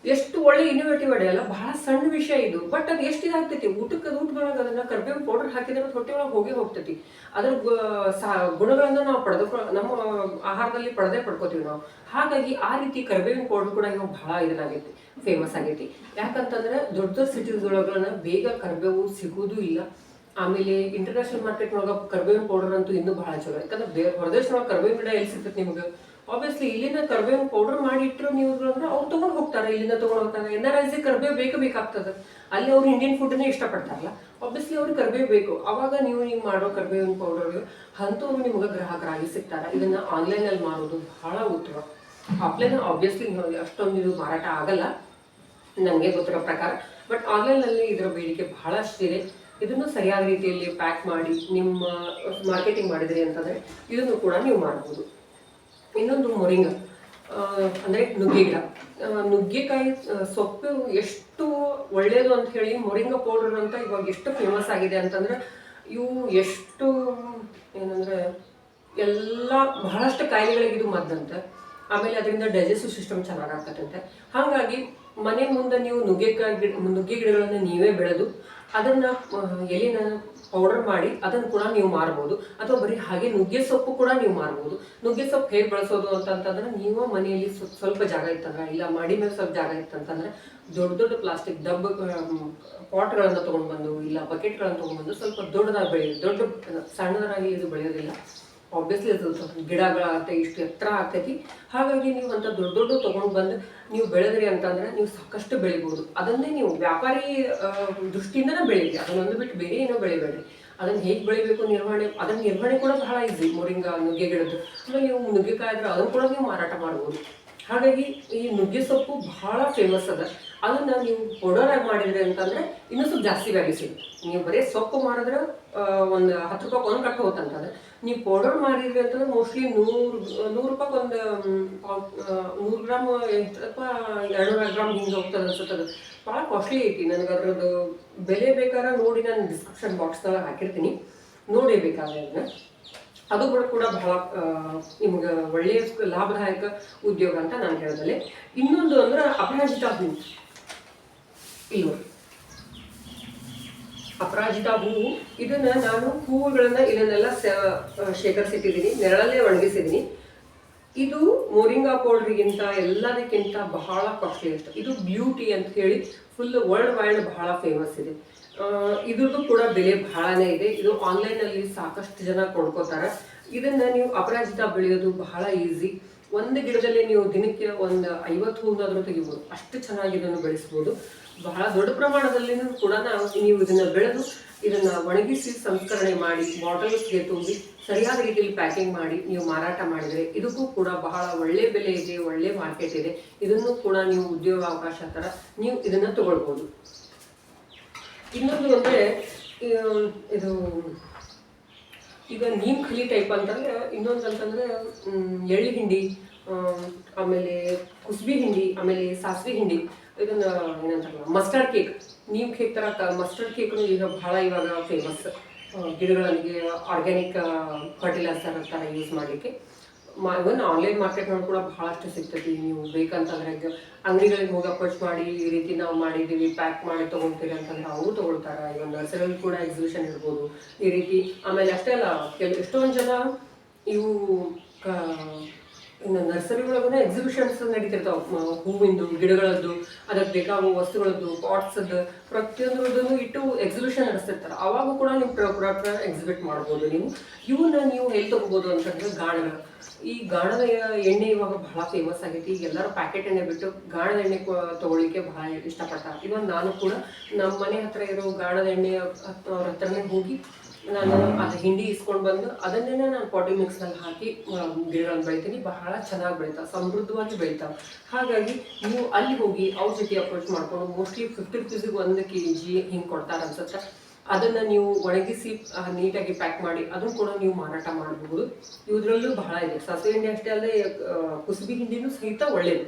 ಎಷ್ಟು ಒಳ್ಳೆ ಇನೋವೇಟಿವ್ ಐಡಿಯಾ ಅಲ್ಲ, ಬಹಳ ಸಣ್ಣ ವಿಷಯ ಇದು. ಬಟ್ ಅದು ಎಷ್ಟು ಇದಾಗ್ತೈತಿ ಊಟಕ್ಕೆ ಊಟದೊಳಗೆ ಅದನ್ನ ಕರ್ಬೇವು ಪೌಡರ್ ಹಾಕಿದ್ರೆ ಹೊಟ್ಟೆ ಒಳಗೆ ಹೋಗಿ ಹೋಗ್ತೈತಿ. ಅದ್ರ ಗುಣಗಳನ್ನ ನಾವು ಪಡೆದು, ನಮ್ಮ ಆಹಾರದಲ್ಲಿ ಪಡೆದೇ ಪಡ್ಕೋತೀವಿ ನಾವು. ಹಾಗಾಗಿ ಆ ರೀತಿ ಕರ್ಬೇವಿನ ಪೌಡರ್ ಕೂಡ ಇವಾಗ ಬಹಳ ಇದನ್ನಾಗೈತಿ ಫೇಮಸ್ ಆಗೈತಿ. ಯಾಕಂತಂದ್ರೆ ದೊಡ್ಡ ದೊಡ್ಡ ಸಿಟೀಸ್ ಒಳಗನ ಬೇಗ ಕರ್ಬೇವು ಸಿಗೋದು ಇಲ್ಲ. ಆಮೇಲೆ ಇಂಟರ್ನ್ಯಾಷನಲ್ ಮಾರ್ಕೆಟ್ ಒಳಗೆ ಕರ್ಬೇವಿನ ಪೌಡರ್ ಅಂತೂ ಇನ್ನೂ ಬಹಳ ಚಲೋ. ಯಾಕಂದ್ರೆ ಹೊರದೇಶದೊಳಗೆ ಕರ್ಬೇವಿನ ಗಿಡ ಎಲ್ಲಿ ಸಿಗ್ತೈತಿ ನಿಮ್ಗೆ? ಆಬ್ವಿಯಸ್ಲಿ ಇಲ್ಲಿಂದ ಕರ್ಬೇವು ಪೌಡರ್ ಮಾಡಿ ಇಟ್ಟರು ನೀವು ಅಂದ್ರೆ ಅವ್ರು ತೊಗೊಂಡು ಹೋಗ್ತಾರೆ, ಇಲ್ಲಿಂದ ತಗೊಂಡು ಹೋಗ್ತಾರೆ. ಎನ್ ಆರ್ ಐಸಿ ಕರ್ಬೇವು ಬೇಕು ಬೇಕಾಗ್ತದೆ. ಅಲ್ಲಿ ಅವ್ರು ಇಂಡಿಯನ್ ಫುಡ್ನೇ ಇಷ್ಟಪಡ್ತಾರಲ್ಲ. ಆಬ್ವಿಯಸ್ಲಿ ಅವ್ರಿಗೆ ಕರ್ಬೇವು ಬೇಕು. ಅವಾಗ ನೀವು ನೀವು ಮಾಡೋ ಕರ್ಬೇವಿನ ಪೌಡರ್ ಅಂಥವ್ರು ನಿಮ್ಗೆ ಗ್ರಾಹಕರಾಗಿ ಸಿಗ್ತಾರೆ. ಇದನ್ನ ಆನ್ಲೈನ್ ಅಲ್ಲಿ ಮಾರೋದು ಬಹಳ ಉತ್ತಮ ಆಫ್ಲೈನ್ ಆಬ್ವಿಯಸ್ಲಿ ಅಷ್ಟೊಂದು ಇದು ಮಾರಾಟ ಆಗಲ್ಲ. ನನಗೆ ಗೊತ್ತಿರೋ ಪ್ರಕಾರ. ಬಟ್ ಆನ್ಲೈನಲ್ಲಿ ಇದರ ಬೇಡಿಕೆ ಬಹಳಷ್ಟಿದೆ ಇದನ್ನು ಸರಿಯಾದ ರೀತಿಯಲ್ಲಿ ಪ್ಯಾಕ್ ಮಾಡಿ ನಿಮ್ಮ ಮಾರ್ಕೆಟಿಂಗ್ ಮಾಡಿದ್ರಿ ಅಂತಂದರೆ ಇದನ್ನು ಕೂಡ ನೀವು ಮಾಡ್ಬೋದು. ಇನ್ನೊಂದು ಮೊರಿಂಗ ಅಂದರೆ ನುಗ್ಗೆ ಗಿಡ. ನುಗ್ಗೆಕಾಯಿ ಸೊಪ್ಪು ಎಷ್ಟು ಒಳ್ಳೆಯದು ಅಂತ ಹೇಳಿ ಮೊರಿಂಗ ಪೌಡರ್ ಅಂತ ಇವಾಗ ಎಷ್ಟು ಫೇಮಸ್ ಆಗಿದೆ ಅಂತಂದ್ರೆ ಇವು ಎಷ್ಟು, ಏನಂದ್ರೆ ಎಲ್ಲ ಬಹಳಷ್ಟು ಕಾಯಿಲೆಗಳಿಗೆ ಇದು ಮದ್ದಂತೆ ಆಮೇಲೆ ಅದರಿಂದ ಡೈಜೆಸ್ಟಿವ್ ಸಿಸ್ಟಮ್ ಚೆನ್ನಾಗಿ ಆಗ್ತದಂತೆ ಹಾಗಾಗಿ ಮನೆ ಮುಂದೆ ನೀವು ನುಗ್ಗೆಕಾಯಿ ಗಿಡ, ನುಗ್ಗೆ ಗಿಡಗಳನ್ನು ನೀವೇ ಬೆಳೆದು ಅದನ್ನ ಎಲೆನ ಪೌಡರ್ ಮಾಡಿ ಅದನ್ನು ಕೂಡ ನೀವು ಮಾರ್ಬೋದು. ಅಥವಾ ಬರೀ ಹಾಗೆ ನುಗ್ಗೆ ಸೊಪ್ಪು ಕೂಡ ನೀವು ಮಾರ್ಬೋದು. ನುಗ್ಗೆ ಸೊಪ್ಪು ಹೇಗೆ ಬಳಸೋದು ಅಂತಂತಂದ್ರೆ ನೀವು ಮನೆಯಲ್ಲಿ ಸ್ವಲ್ಪ ಜಾಗ ಇತ್ತಂದ್ರೆ, ಇಲ್ಲ ಮಾಡಿ ಮೇಲೆ ಸ್ವಲ್ಪ ಜಾಗ ಇತ್ತಂತಂದ್ರೆ ದೊಡ್ಡ ದೊಡ್ಡ ಪ್ಲಾಸ್ಟಿಕ್ ಡಬ್ಬ ಪಾಟ್ಗಳನ್ನು ತೊಗೊಂಡು ಬಂದು ಇಲ್ಲ ಬಕೆಟ್ಗಳನ್ನು ತೊಗೊಂಡ್ಬಂದು ಸ್ವಲ್ಪ ದೊಡ್ಡದಾಗಿ ಬೆಳೆಯೋದು ದೊಡ್ಡ, ಸಣ್ಣದಾಗಿ ಇದು ಬೆಳೆಯೋದಿಲ್ಲ. ಆಬ್ವಿಯಸ್ಲಿ ಅದು ಸ್ವಲ್ಪ ಗಿಡಗಳಾಗ್ತವೆ ಇಷ್ಟು ಎತ್ತರ ಆಗ್ತೈತಿ. ಹಾಗಾಗಿ ನೀವು ಅಂತ ದೊಡ್ಡ ದೊಡ್ಡ ತೊಗೊಂಡು ಬಂದು ನೀವು ಬೆಳೆದ್ರಿ ಅಂತಂದ್ರೆ ನೀವು ಸಾಕಷ್ಟು ಬೆಳಿಬೋದು. ಅದನ್ನೇ ನೀವು ವ್ಯಾಪಾರಿ ದೃಷ್ಟಿಯಿಂದ ದೃಷ್ಟಿಯಿಂದನೇ ಬೆಳೀರಿ. ಅದನ್ನೊಂದು ಬಿಟ್ಟು ಬೇರೆ ಏನೋ ಬೆಳಿಬೇಡ್ರಿ. ಅದನ್ನ ಹೇಗೆ ಬೆಳಿಬೇಕು ನಿರ್ವಹಣೆ, ಅದನ್ನ ನಿರ್ವಹಣೆ ಕೂಡ ಬಹಳ ಈಸಿ ಮೊರಿಂಗ, ನುಗ್ಗೆ ಗಿಡದ್ದು. ಆಮೇಲೆ ನೀವು ನುಗ್ಗೆಕಾಯಿ ಅದನ್ನು ಕೂಡ ನೀವು ಮಾರಾಟ ಮಾಡ್ಬೋದು. ಹಾಗಾಗಿ ಈ ನುಗ್ಗೆ ಸೊಪ್ಪು ಬಹಳ ಫೇಮಸ್ ಅದ. ಅದನ್ನ ನೀವು ಪೌಡರ್ ಆಗಿ ಮಾಡಿದ್ರಿ ಅಂತಂದ್ರೆ ಇನ್ನೂ ಸ್ವಲ್ಪ ಜಾಸ್ತಿ ವ್ಯಾಲ್ಯೂ ಸಿಗುತ್ತೆ ನೀವು ಬರೀ ಸೊಪ್ಪು ಮಾಡಿದ್ರೆ ಒಂದು ಹತ್ತು ರೂಪಾಯಿ ಒಂದು ಕಟ್ಟು ಹೋತಂತಂದ್ರೆ ನೀವು ಪೌಡರ್ ಮಾಡಿದ್ರಿ ಅಂತಂದ್ರೆ ಮೋಸ್ಟ್ಲಿ ನೂರು ನೂರು ರೂಪಾಯಿ ಒಂದು ನೂರು ಗ್ರಾಮ್ ಅಥವಾ ಎರಡು ಗ್ರಾಮ್ ಹಿಂಗೆ ಹೋಗ್ತದೆ ಅನ್ಸುತ್ತೆ ಅದು. ಭಾಳ ಕಾಸ್ಟ್ಲಿ ಐತಿ. ನನಗೆ ಅದ್ರದ್ದು ಬೆಲೆ ಬೇಕಾದ್ರೆ ನೋಡಿ ನಾನು ಡಿಸ್ಕ್ರಿಪ್ಷನ್ ಬಾಕ್ಸ್ದಾಗ ಹಾಕಿರ್ತೀನಿ. ನೋಡಿ ಬೇಕಾದ್ರೆ ಅದನ್ನ. ಅದು ಕೂಡ ಕೂಡ ಬಹಳ ನಿಮ್ಗೆ ಒಳ್ಳೆಯ ಲಾಭದಾಯಕ ಉದ್ಯೋಗ ಅಂತ ನಾನು ಹೇಳಿದಲ್ಲಿ. ಇನ್ನೊಂದು ಅಂದ್ರೆ ಅಪರಾಜಿತ ಹೂವು. ಇಲ್ಲಿ ಅಪರಾಜಿತ ಹೂವು ಇದನ್ನ ನಾನು ಹೂವುಗಳನ್ನ ಇದನ್ನೆಲ್ಲ ಶೇಖರಿಸಿಟ್ಟಿದ್ದೀನಿ, ನೆರಳಲ್ಲೇ ಒಣಗಿಸಿದ್ದೀನಿ. ಇದು ಮೋರಿಂಗಾ ಪೌಡ್ರಿಗಿಂತ ಎಲ್ಲದಕ್ಕಿಂತ ಬಹಳ ಕಾಸ್ಟ್ಲಿ ಇರುತ್ತೆ ಇದು ಬ್ಯೂಟಿ ಅಂತ ಹೇಳಿ ಫುಲ್ ವರ್ಲ್ಡ್ ವೈಡ್ ಬಹಳ ಫೇಮಸ್ ಇದೆ. ಇದ್ರದ್ದು ಕೂಡ ಬೆಲೆ ಬಹಳನೇ ಇದೆ. ಇದು ಆನ್ಲೈನ್ ಅಲ್ಲಿ ಸಾಕಷ್ಟು ಜನ ಕೊಂಡ್ಕೋತಾರೆ. ಇದನ್ನ ನೀವು ಅಪರಾಜಿತ ಬೆಳೆಯೋದು ಬಹಳ ಈಸಿ. ಒಂದು ಗಿಡದಲ್ಲಿ ನೀವು ದಿನಕ್ಕೆ ಒಂದು ಐವತ್ತು ಹೂವಾದ್ರೂ ತೆಗಿಬೋದು. ಅಷ್ಟು ಚೆನ್ನಾಗಿ ಇದನ್ನು ಬೆಳೆಸ್ಬೋದು. ಬಹಳ ದೊಡ್ಡ ಪ್ರಮಾಣದಲ್ಲಿ ಕೂಡ ನಾವು ಇದನ್ನು ಬೆಳೆದು ಇದನ್ನು ಒಣಗಿಸಿ ಸಂಸ್ಕರಣೆ ಮಾಡಿ, ಬಾಟಲ್ಸ್ಗೆ ತುಂಬಿ ಸರಿಯಾದ ರೀತಿಯಲ್ಲಿ ಪ್ಯಾಕಿಂಗ್ ಮಾಡಿ ನೀವು ಮಾರಾಟ ಮಾಡಿದರೆ ಇದಕ್ಕೂ ಕೂಡ ಬಹಳ ಒಳ್ಳೆ ಬೆಲೆ ಇದೆ, ಒಳ್ಳೆ ಮಾರ್ಕೆಟ್ ಇದೆ. ಇದನ್ನು ಕೂಡ ನೀವು ಉದ್ಯೋಗ ಅವಕಾಶ ಥರ ನೀವು ಇದನ್ನು ತಗೊಳ್ಬೋದು. ಇನ್ನೊಂದು ಅಂದರೆ ಇದು ಈಗ ನೀಮ್ ಖಲಿ ಟೈಪ್ ಅಂತಂದ್ರೆ, ಇನ್ನೊಂದು ಅಂತಂದ್ರೆ ಎಳ್ಳಿ ಹಿಂಡಿ ಆಮೇಲೆ ಕುಸ್ಬಿ ಹಿಂಡಿ, ಆಮೇಲೆ ಸಾಸಿವೆ ಹಿಂಡಿ. ಇದನ್ನ ಏನಂತಾರಲ್ಲ ಮಸ್ಟರ್ಡ್ ಕೇಕ್ ನೀಮ್ ಕೇಕ್ ತರ ಮಸ್ಟರ್ಡ್ ಕೇಕ್ ಈಗ ಬಹಳ ಇವಾಗ ಫೇಮಸ್ ಗಿಡಗಳಿಗೆ ಆರ್ಗ್ಯಾನಿಕ್ ಫರ್ಟಿಲೈಸರ್ ತರ ಯೂಸ್ ಮಾಡಲಿಕ್ಕೆ ಇವನ್ ಆನ್ಲೈನ್ ಮಾರ್ಕೆಟ್ನಲ್ಲಿ ಕೂಡ ಬಹಳಷ್ಟು ಸಿಗ್ತೈತಿ ನೀವು ಬೇಕಂತಂದ್ರೆ ಅಂಗಡಿಗಳಿಗೆ ಹೋಗಿ ಅಪ್ರೋಚ್ ಮಾಡಿ, ಈ ರೀತಿ ನಾವು ಮಾಡಿದ್ದೀವಿ ಪ್ಯಾಕ್ ಮಾಡಿ ತೊಗೊಳ್ತೀರಿ ಅಂತಂದ್ರೆ ಅವರು ತೊಗೊಳ್ತಾರೆ. ಈಗ ನರ್ಸರಿಯಲ್ಲಿ ಕೂಡ ಎಕ್ಸಿಬಿಷನ್ ಇರ್ಬೋದು. ಈ ರೀತಿ ಆಮೇಲೆ ಅಷ್ಟೇ ಅಲ್ಲ ಎಷ್ಟೊಂದು ಜನ ಇವು ಇನ್ನು ನರ್ಸರಿ ಒಳಗೂ ಎಕ್ಸಿಬಿಷನ್ಸ್ ನಡೀತಿರ್ತಾವೆ. ಹೂವಿಂದು, ಗಿಡಗಳದ್ದು, ಅದಕ್ಕೆ ಬೇಕಾಗುವ ವಸ್ತುಗಳದ್ದು ಪಾಟ್ಸದ್ದು ಪ್ರತಿಯೊಂದ್ರದ್ದು ಇಟ್ಟು ಎಕ್ಸಿಬಿಷನ್ ನಡೆಸ್ತಿರ್ತಾರೆ. ಅವಾಗ ಕೂಡ ನೀವು ಪ್ರಾಡಕ್ಟ್ ಎಕ್ಸಿಬಿಟ್ ಮಾಡ್ಬೋದು ನೀವು. ಇವನ್ನ ನೀವು ಎಲ್ಲಿ ತೊಗೋಬೋದು ಅಂತಂದ್ರೆ ಗಾಣಗಳು ಈ ಗಾಣದ ಎಣ್ಣೆ ಇವಾಗ ಬಹಳ ಫೇಮಸ್ ಆಗೈತಿ. ಈಗ ಎಲ್ಲರೂ ಪ್ಯಾಕೆಟ್ ಎಣ್ಣೆ ಬಿಟ್ಟು ಗಾಣದ ಎಣ್ಣೆ ತಗೊಳ್ಳಿಕ್ಕೆ ಬಹಳ ಇಷ್ಟಪಡ್ತಾರೆ. ಇವನ್ ನಾನು ಕೂಡ ನಮ್ಮ ಮನೆ ಹತ್ರ ಇರೋ ಗಾಣದ ಎಣ್ಣೆ ಅವ್ರ ಹತ್ರನೇ ಹೋಗಿ ನಾನು ಅದು ಹಿಂಡಿ ಇಸ್ಕೊಂಡು ಬಂದು ಅದನ್ನೇ ನಾನು ಪಾಟಿ ಮಿಕ್ಸ್ನಲ್ಲಿ ಹಾಕಿ ಗಿಡಗಳನ್ನು ಬೆಳಿತೀನಿ. ಬಹಳ ಚೆನ್ನಾಗಿ ಬೆಳಿತಾವೆ. ಸಮೃದ್ಧವಾಗಿ ಬೆಳಿತಾವೆ. ಹಾಗಾಗಿ ನೀವು ಅಲ್ಲಿ ಹೋಗಿ ಅವ್ರ ಜೊತೆ ಅಪ್ರೋಚ್ ಮಾಡ್ಕೊಂಡು ಮೋಸ್ಟ್ಲಿ ಫಿಫ್ಟಿ ರುಪೀಸಿಗೆ ಒಂದು ಕೆ ಜಿ ಹಿಂಗೆ ಕೊಡ್ತಾರೆ ಅನ್ಸುತ್ತೆ. ಅದನ್ನ ನೀವು ಒಣಗಿಸಿ ನೀಟಾಗಿ ಪ್ಯಾಕ್ ಮಾಡಿ ಅದನ್ನು ಕೂಡ ನೀವು ಮಾರಾಟ ಮಾಡಬಹುದು ಇದರಲ್ಲೂ ಬಹಳ ಇದೆ. ಸಸಿ ಹಿಂಡಿ ಅಷ್ಟೇ ಅಲ್ಲದೆ ಕುಸುಬಿ ಹಿಂಡಿನೂ ಸಹಿತ ಒಳ್ಳೇದು.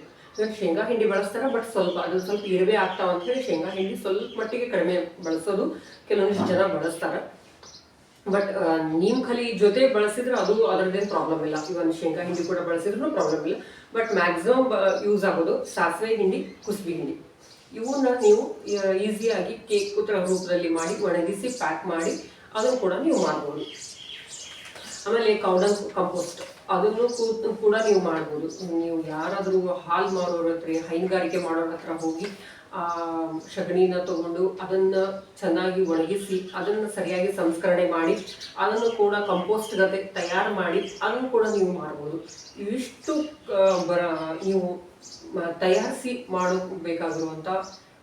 ಶೇಂಗಾ ಹಿಂಡಿ ಬಳಸ್ತಾರೆ ಬಟ್ ಸ್ವಲ್ಪ ಅದು ಸ್ವಲ್ಪ ಇರುವೆ ಆಗ್ತಾವ ಅಂತ ಹೇಳಿ ಶೇಂಗಾ ಹಿಂಡಿ ಸ್ವಲ್ಪ ಮಟ್ಟಿಗೆ ಕಡಿಮೆ ಬಳಸೋದು. ಕೆಲವೊಂದಿಷ್ಟು ಜನ ಬಳಸ್ತಾರೆ. ಬಟ್ ನೀಮ್ ಖಲಿ ಜೊತೆ ಬಳಸಿದ್ರೆ ಅದು ಅದರದ್ದೇನು ಪ್ರಾಬ್ಲಮ್ ಇಲ್ಲ ಇವನ್ ಶೇಂಗಾ ಹಿಂಡಿ ಕೂಡ ಬಳಸಿದ್ರು ಪ್ರಾಬ್ಲಮ್ ಇಲ್ಲ ಬಟ್ ಮ್ಯಾಕ್ಸಿಮಮ್ ಯೂಸ್ ಆಗೋದು ಸಾಸಿವೆ ಹಿಂಡಿ ಕುಸುಬಿ ಹಿಂಡಿ ಇವನ್ನ ನೀವು ಈಸಿಯಾಗಿ ಕೇಕ್ ಉತ್ತರ ರೂಪದಲ್ಲಿ ಮಾಡಿ ಒಣಗಿಸಿ ಪ್ಯಾಕ್ ಮಾಡಿ ಅದನ್ನು ಕೂಡ ನೀವು ಮಾಡ್ಬೋದು ಆಮೇಲೆ ಕೌಡನ್ ಕಂಪೋಸ್ಟ್ ಅದನ್ನು ಕೂಡ ನೀವು ಮಾಡ್ಬೋದು ನೀವು ಯಾರಾದರೂ ಹಾಲು ಮಾರೋರ ಹತ್ರ ಹೈನುಗಾರಿಕೆ ಮಾಡೋರ ಹತ್ರ ಹೋಗಿ ಸಗಣಿನ ತಗೊಂಡು ಅದನ್ನ ಚೆನ್ನಾಗಿ ಒಣಗಿಸಿ, ಅದನ್ನು ಸರಿಯಾಗಿ ಸಂಸ್ಕರಣೆ ಮಾಡಿ, ಅದನ್ನು ಕೂಡ ಕಂಪೋಸ್ಟ್ ಗದ್ದೆ ತಯಾರು ಮಾಡಿ, ಅದನ್ನು ಕೂಡ ನೀವು ಮಾಡ್ಬೋದು. ಇವಿಷ್ಟು ಬರ, ನೀವು ತಯಾರಿಸಿ ಮಾಡಬೇಕಾಗಿರುವಂಥ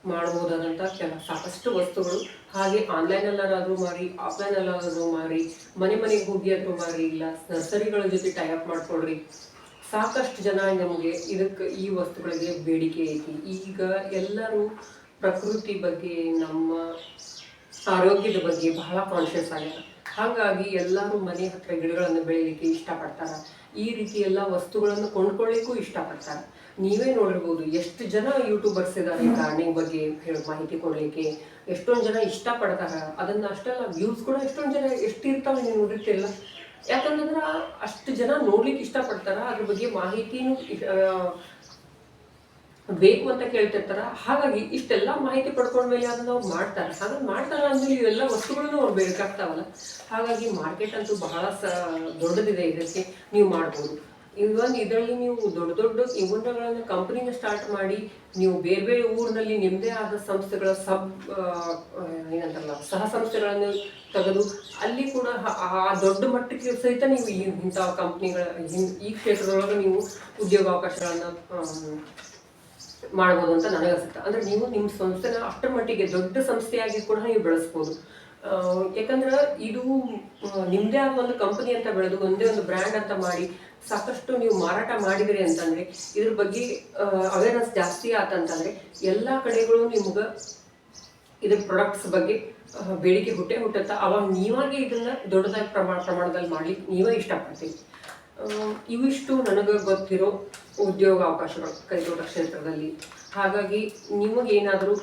ಮಾಡಬಹುದಾದಂಥ ಕೆಲ ಸಾಕಷ್ಟು ವಸ್ತುಗಳು. ಹಾಗೆ ಆನ್ಲೈನಲ್ಲಾದ್ರೂ ಮಾರಿ ಆಫ್ಲೈನಲ್ಲಾದರೂ ಮಾರಿ ಮನೆ ಮನೆಗೆ ಹೋಗಿ ಆದ್ರೂ ಮಾರಿ ಇಲ್ಲ, ನರ್ಸರಿಗಳ ಜೊತೆ ಟೈಅಪ್ ಮಾಡ್ಕೊಳ್ರಿ. ಸಾಕಷ್ಟು ಜನ ನಮಗೆ ಇದಕ್ಕೆ ಈ ವಸ್ತುಗಳಿಗೆ ಬೇಡಿಕೆ ಐತಿ. ಈಗ ಎಲ್ಲರೂ ಪ್ರಕೃತಿ ಬಗ್ಗೆ, ನಮ್ಮ ಆರೋಗ್ಯದ ಬಗ್ಗೆ ಬಹಳ ಕಾನ್ಶಿಯಸ್ ಆಗ್ಯಾರ ಹಾಗಾಗಿ ಎಲ್ಲರೂ ಮನೆ ಹತ್ರ ಗಿಡಗಳನ್ನು ಬೆಳಿಲಿಕ್ಕೆ ಇಷ್ಟಪಡ್ತಾರ. ಈ ರೀತಿ ಎಲ್ಲ ವಸ್ತುಗಳನ್ನು ಕೊಂಡ್ಕೊಳ್ಳಿಕ್ಕೂ ಇಷ್ಟಪಡ್ತಾರೆ. ನೀವೇ ನೋಡಿರ್ಬೋದು ಎಷ್ಟು ಜನ ಯೂಟ್ಯೂಬರ್ಸ್ ಇದ್ದಾರೆ ಗಾರ್ಡನಿಂಗ್ ಬಗ್ಗೆ ಹೇಳಿ ಮಾಹಿತಿ ಕೊಡಲಿಕ್ಕೆ. ಎಷ್ಟೊಂದು ಜನ ಇಷ್ಟಪಡ್ತಾರ. ಅದನ್ನ ಅಷ್ಟೆಲ್ಲ ವ್ಯೂಸ್ ಕೂಡ ಎಷ್ಟೊಂದು ಜನ ಎಷ್ಟು ಇರ್ತಾವೆ ನೀವು ನೋಡಿರ್ತಿಲ್ಲ ಯಾಕಂತಂದ್ರೆ ಅಷ್ಟು ಜನ ನೋಡ್ಲಿಕ್ಕೆ ಇಷ್ಟಪಡ್ತಾರ, ಅದ್ರ ಬಗ್ಗೆ ಮಾಹಿತಿನೂ ಬೇಕು ಅಂತ ಕೇಳ್ತಿರ್ತಾರ. ಹಾಗಾಗಿ ಇಷ್ಟೆಲ್ಲ ಮಾಹಿತಿ ಪಡ್ಕೊಂಡ್ಮೇಲೆ ಅದನ್ನ ಅವ್ರು ಮಾಡ್ತಾರೆ. ಹಾಗಾಗಿ ಮಾಡ್ತಾರ ಅಂದ್ರೆ ಇವೆಲ್ಲ ವಸ್ತುಗಳನ್ನು ಅವ್ರು ಬೇಕಾಗ್ತಾವಲ್ಲ. ಹಾಗಾಗಿ ಮಾರ್ಕೆಟ್ ಅಂತೂ ಬಹಳ ಸ, ದೊಡ್ಡದಿದೆ ಇದಕ್ಕೆ. ನೀವು ಮಾಡ್ಬೋದು. ಇವನ್ ಇದರಲ್ಲಿ ನೀವು ದೊಡ್ಡ ದೊಡ್ಡ ಇವನ್ಗಳನ್ನ ಕಂಪನಿನ ಸ್ಟಾರ್ಟ್ ಮಾಡಿ, ನೀವು ಬೇರೆ ಬೇರೆ ಊರಿನಲ್ಲಿ ನಿಮ್ಮದೇ ಆದ ಸಂಸ್ಥೆಗಳ ಸಬ್ ಏನಂತಾರಲ್ಲ, ಸಹ ಸಂಸ್ಥೆಗಳನ್ನು ತೆಗೆದು ಅಲ್ಲಿ ಕೂಡ ಆ ದೊಡ್ಡ ಮಟ್ಟಕ್ಕೆ ಸಹಿತ ನೀವು ಇಂಥ ಕಂಪ್ನಿಗಳ ಈ ಕ್ಷೇತ್ರದೊಳಗೆ ನೀವು ಉದ್ಯೋಗಾವಕಾಶಗಳನ್ನು ಮಾಡ್ಬೋದು ಅಂತ ನನಗೆ ಅನ್ಸುತ್ತೆ. ಅಂದ್ರೆ ನೀವು ನಿಮ್ಮ ಸಂಸ್ಥೆನ ಅಷ್ಟರ ಮಟ್ಟಿಗೆ ದೊಡ್ಡ ಸಂಸ್ಥೆಯಾಗಿ ಕೂಡ ನೀವು ಬೆಳೆಸ್ಬೋದು. ಯಾಕಂದ್ರೆ ಇದು ನಿಮ್ಮದೇ ಆದ ಒಂದು ಕಂಪನಿ ಅಂತ ಬೆಳೆದು ಒಂದೇ ಒಂದು ಬ್ರ್ಯಾಂಡ್ ಅಂತ ಮಾಡಿ ಸಾಕಷ್ಟು ನೀವು ಮಾರಾಟ ಮಾಡಿದಿರಿ ಅಂತಂದ್ರೆ, ಇದ್ರ ಬಗ್ಗೆ ಅವೇರ್ನೆಸ್ ಜಾಸ್ತಿ ಆತಂತಂದ್ರೆ ಎಲ್ಲಾ ಕಡೆಗಳು ನಿಮ್ಗೆ ಇದ್ರ ಪ್ರಾಡಕ್ಟ್ಸ್ ಬಗ್ಗೆ ಬೇಡಿಕೆ ಹುಟ್ಟೆ ಹುಟ್ಟುತ್ತಾ. ಅವಾಗ ನೀವಾಗೆ ಇದನ್ನ ದೊಡ್ಡದಾಗಿ ಪ್ರಮಾಣ, ಪ್ರಮಾಣದಲ್ಲಿ ಮಾಡ್ಲಿಕ್ಕೆ ನೀವೇ ಇಷ್ಟಪಡ್ತೀವಿ ಇವಿಷ್ಟು ನನಗೆ ಗೊತ್ತಿರೋ ಉದ್ಯೋಗ ಅವಕಾಶಗಳು ಕೈತೋಟ ಕ್ಷೇತ್ರದಲ್ಲಿ. ಹಾಗಾಗಿ ನಿಮಗೇನಾದರೂ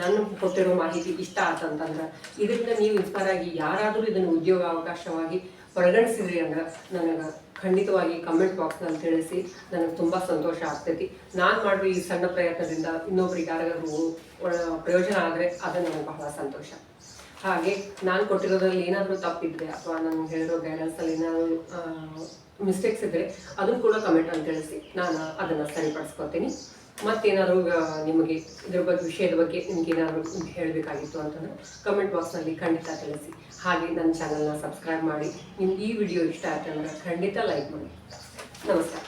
ನಾನು ಕೊಟ್ಟಿರೋ ಮಾಹಿತಿ ಇಷ್ಟ ಆತಂತಂದ್ರೆ, ಇದರಿಂದ ನೀವು ಇನ್ಸ್ಪೈರ್ ಆಗಿ ಯಾರಾದರೂ ಇದನ್ನು ಉದ್ಯೋಗ ಅವಕಾಶವಾಗಿ ಪರಿಗಣಿಸಿದ್ರಿ ಅಂದ್ರೆ ನನಗೆ ಖಂಡಿತವಾಗಿ ಕಮೆಂಟ್ ಬಾಕ್ಸ್ನಲ್ಲಿ ತಿಳಿಸಿ, ನನಗೆ ತುಂಬ ಸಂತೋಷ ಆಗ್ತೈತಿ. ನಾನು ಮಾಡುವ ಈ ಸಣ್ಣ ಪ್ರಯತ್ನದಿಂದ ಇನ್ನೊಬ್ರಿಗೆ ಯಾರಾದರೂ ಪ್ರಯೋಜನ ಆದರೆ ಅದು ನನಗೆ ಬಹಳ ಸಂತೋಷ. ಹಾಗೆ ನಾನು ಕೊಟ್ಟಿರೋದ್ರಲ್ಲಿ ಏನಾದರೂ ತಪ್ಪಿದ್ರೆ ಅಥವಾ ನಾನು ಹೇಳಿರೋ ಗೈಡೆನ್ಸಲ್ಲಿ ಏನಾದರೂ ಮಿಸ್ಟೇಕ್ಸ್ ಇದ್ದರೆ ಅದನ್ನು ಕೂಡ ಕಮೆಂಟ್ ಅಂತ ತಿಳಿಸಿ. ನಾನು ಅದನ್ನು ಸರಿಪಡಿಸ್ಕೊತೀನಿ. ಮತ್ತೇನಾದರೂ ನಿಮಗೆ ಇದ್ರ ಬಗ್ಗೆ, ವಿಷಯದ ಬಗ್ಗೆ ನಿಮ್ಗೆ ಏನಾದರೂ ಹೇಳಬೇಕಾಗಿತ್ತು ಅಂತಂದ್ರೆ ಕಮೆಂಟ್ ಬಾಕ್ಸ್ನಲ್ಲಿ ಖಂಡಿತ ತಿಳಿಸಿ. ಹಾಗೆ ನನ್ನ ಚಾನಲ್ನ ಸಬ್ಸ್ಕ್ರೈಬ್ ಮಾಡಿ. ನಿಮ್ಗೆ ಈ ವಿಡಿಯೋ ಇಷ್ಟ ಆಯ್ತು ಅಂದರೆ ಖಂಡಿತ ಲೈಕ್ ಮಾಡಿ. ನಮಸ್ಕಾರ.